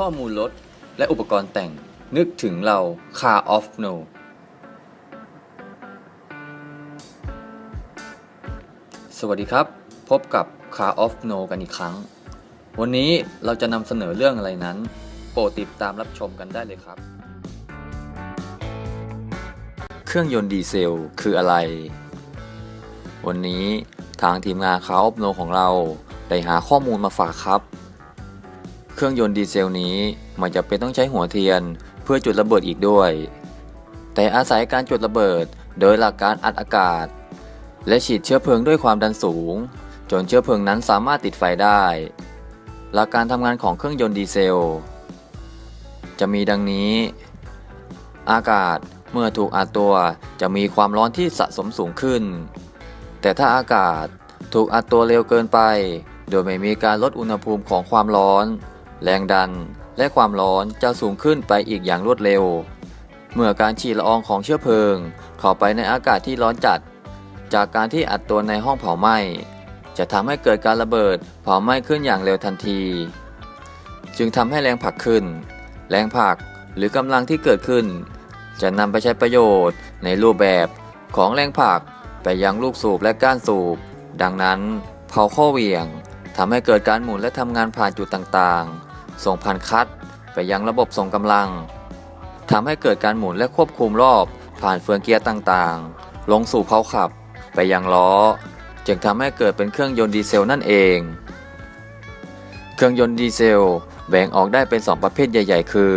ข้อมูลรถและอุปกรณ์แต่ง นึกถึงเรา Car of No สวัสดีครับ พบกับ Car of No กันอีกครั้ง วันนี้เราจะนำเสนอเรื่องอะไรนั้น โปรดติดตามรับชมกันได้เลยครับ เครื่องยนต์ดีเซลคืออะไร วันนี้ทางทีมงาน Car of No ของเราได้หาข้อมูลมาฝากครับ รื่องยนต์ดีเซลนี้ไม่จะเป็นต้องใช้หัวเทียนเพื่อจุดระเบิดอีกด้วย แต่อาศัยการจุดระเบิดโดยหลักการอัดอากาศ และฉีดเชื้อเพลิงด้วยความดันสูง จนเชื้อเพลิงนั้นสามารถติดไฟได้ หลักการทำงานของเครื่องยนต์ดีเซล จะมีดังนี้ อากาศเมื่อถูกอัดตัวจะมีความร้อนที่สะสมสูงขึ้น แต่ถ้าอากาศถูกอัดตัวเร็วเกินไป โดยไม่มีการลดอุณหภูมิของความร้อน แรงดันและความร้อนจะสูงขึ้นไปอีกอย่างรวดเร็ว เมื่อการฉีดละอองของเชื้อเพลิงเข้าไปในอากาศที่ร้อนจัด จากการที่อัดตัวในห้องเผาไหม้ จะทำให้เกิดการระเบิดเผาไหม้ขึ้นอย่างเร็วทันที จึงทำให้แรงผลักขึ้น แรงผลักหรือกำลังที่เกิดขึ้น จะนำไปใช้ประโยชน์ในรูปแบบของแรงผลักไปยังลูกสูบและก้านสูบ ดังนั้นเผาข้อเหวี่ยงทำให้เกิดการหมุนและทำงานผ่านจุดต่างๆ ส่งผ่านคัดไปยังระบบส่งกำลังทำให้เกิดการหมุนและควบคุมรอบผ่านเฟืองเกียร์ต่างๆ ลงสู่เผาขับไปยังล้อ จึงทำให้เกิดเป็นเครื่องยนต์ดีเซลนั่นเอง เครื่องยนต์ดีเซลแบ่งออกได้เป็น 2 ประเภทใหญ่ ๆ คือ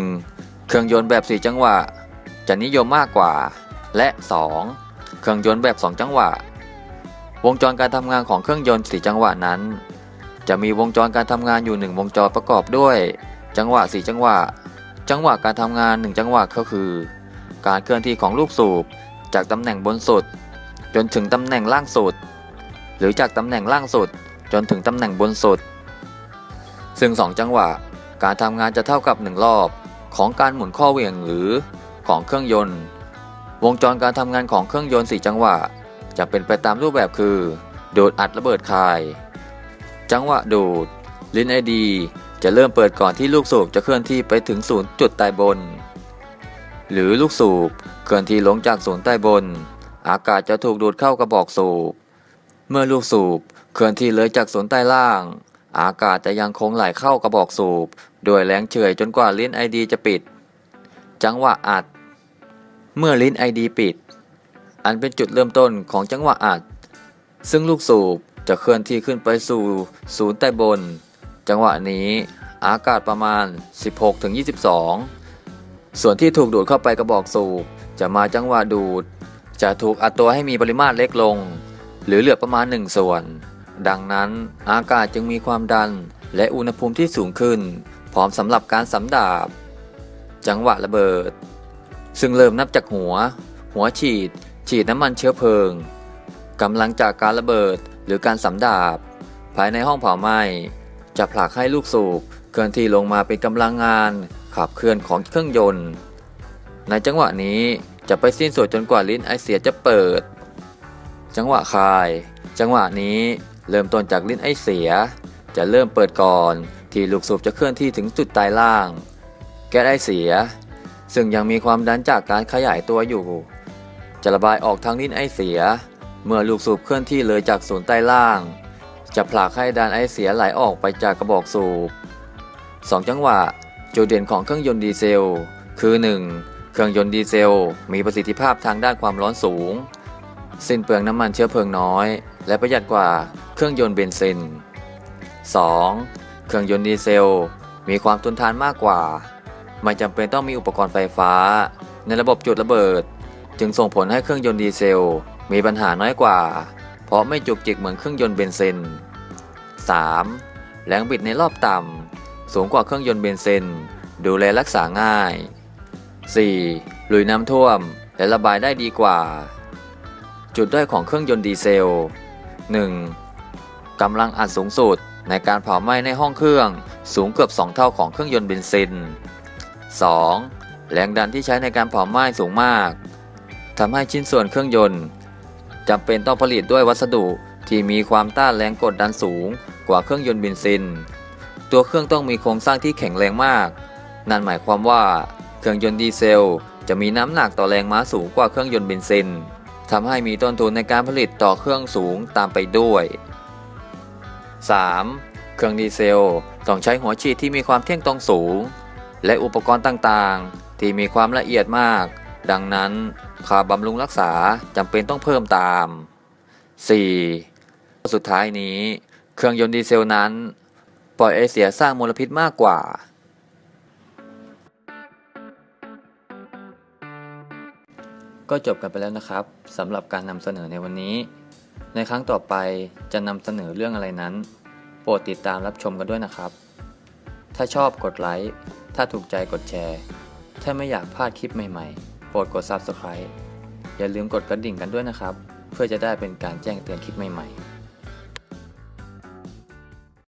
1. เครื่องยนต์แบบ 4 จังหวะ จะนิยมมากกว่า และ 2. เครื่องยนต์แบบ 2 จังหวะ วงจรการทำงานของเครื่องยนต์ 4 จังหวะนั้น จะมีวงจรการทำงานอยู่ 1 วงจรประกอบด้วย จังหวะ 4 จังหวะ จังหวะการทำงาน 1 จังหวะก็คือ การเคลื่อนที่ของลูกสูบ จากตำแหน่งบนสุด จนถึงตำแหน่งล่างสุด หรือจากตำแหน่งล่างสุด จนถึงตำแหน่งบนสุด ซึ่ง 2 จังหวะ การทำงานจะเท่ากับ 1 รอบ ของการหมุนข้อเหวี่ยงหรือของเครื่องยนต์ วงจรการทำงานของเครื่องยนต์ 4 จังหวะ จะเป็นไปตามรูปแบบคือดูดอัดระเบิดคาย จังหวะดูด ลิ้นไอดี จะเริ่มเปิดก่อนที่ลูกสูบจะเคลื่อนที่ไปถึงศูนย์จุดใต้บน หรือลูกสูบเคลื่อนที่ลงจากศูนย์ใต้บน อากาศจะถูกดูดเข้ากระบอกสูบ เมื่อลูกสูบเคลื่อนที่เลยจากศูนย์ใต้ล่าง อากาศจะยังคงไหลเข้ากระบอกสูบโดยแรงเฉยจนกว่าลิ้นไอดีจะปิด จังหวะอัด เมื่อลิ้นไอดีปิด อันเป็นจุดเริ่มต้นของจังหวะอัด ซึ่งลูกสูบ จะเคลื่อนที่ขึ้นไปสู่ศูนย์ใต้บน จังหวะนี้อากาศประมาณ 16-22 ส่วนที่ถูกดูดเข้าไปกระบอกสูบ จะมาจังหวะดูด จะถูกอัดตัวให้มีปริมาตรเล็กลง หรือเหลือประมาณ 1 ส่วน ดังนั้นอากาศจึงมีความดันและอุณหภูมิที่สูงขึ้น พร้อมสำหรับการสำดาบ จังหวะระเบิด ซึ่งเริ่มนับจากหัว หัวฉีด ฉีดน้ำมันเชื้อเพลิงกำลังจากการระเบิด หรือการสำดาบ ภายในห้องเผาไหม้จะผลักให้ลูกสูบเคลื่อนที่ลงมาเป็นกำลังงานขับเคลื่อนของเครื่องยนต์ ในจังหวะนี้จะไปสิ้นสุดจนกว่าลิ้นไอเสียจะเปิด จังหวะคาย จังหวะนี้เริ่มต้นจากลิ้นไอเสีย จะเริ่มเปิดก่อนที่ลูกสูบจะเคลื่อนที่ถึงจุดใต้ล่าง แก๊สไอเสีย ซึ่งยังมีความดันจากการขยายตัวอยู่ จะระบายออกทางลิ้นไอเสีย เมื่อลูกสูบเคลื่อนที่เลยจากศูนย์ใต้ล่าง จะผลักให้ดันไอเสียไหลออกไปจากกระบอกสูบ 2 จังหวะ จุดเด่นของเครื่องยนต์ดีเซล คือ 1. เครื่องยนต์ดีเซล มีประสิทธิภาพทางด้านความร้อนสูง สิ้นเปลืองน้ำมันเชื้อเพลิงน้อย และประหยัดกว่าเครื่องยนต์เบนซิน 2. เครื่องยนต์ดีเซล มีความทนทานมากกว่า ไม่จำเป็นต้องมีอุปกรณ์ไฟฟ้า ในระบบจุดระเบิด จึงส่งผลให้เครื่องยนต์ดีเซล มีปัญหาน้อยกว่า เพราะไม่จุกจิกเหมือนเครื่องยนต์เบนซิน 3. แรงบิดในรอบต่ำสูงกว่าเครื่องยนต์เบนซิน ดูแลรักษาง่าย 4. ลุยน้ำท่วมและระบายได้ดีกว่า จุดด้อยของเครื่องยนต์ดีเซล 1. กำลังอัดสูงสุดในการเผาไหม้ในห้องเครื่องสูงเกือบ 2 เท่าของเครื่องยนต์เบนซิน 2. แรงดันที่ใช้ในการเผาไหม้สูงมากทำให้ชิ้นส่วนเครื่องยนต์ จำเป็นต้องผลิตด้วยวัสดุที่มีความต้านแรงกดดันสูงกว่าเครื่องยนต์เบนซิน ตัวเครื่องต้องมีโครงสร้างที่แข็งแรงมาก นั่นหมายความว่าเครื่องยนต์ดีเซล จะมีน้ำหนักต่อแรงม้าสูงกว่าเครื่องยนต์เบนซินทำให้มีต้นทุนในการผลิตต่อเครื่องสูงตามไปด้วย 3. เครื่องดีเซลต้องใช้หัวฉีดที่มีความเที่ยงตรงสูง และอุปกรณ์ต่างๆ ที่มีความละเอียดมาก ดังนั้น ค่าบำรุงรักษาจำเป็นต้องเพิ่มตาม 4. สุดท้ายนี้ เครื่องยนต์ดีเซลนั้น ปล่อยไอเสียสร้างมลพิษมากกว่า ก็จบกันไปแล้วนะครับสำหรับการนำเสนอในวันนี้ ในครั้งต่อไปจะนำเสนอเรื่องอะไรนั้น โปรดติดตามรับชมกันด้วยนะครับ ถ้าชอบกดไลค์ถ้าถูกใจกดแชร์ ถ้าไม่อยากพลาดคลิปใหม่ ๆ รดกด Subscribe อย่าลืมกดกระดิ่งกันด้วยนะครับ เพื่อจะได้เป็นการแจ้งเตือนคลิปใหม่ๆ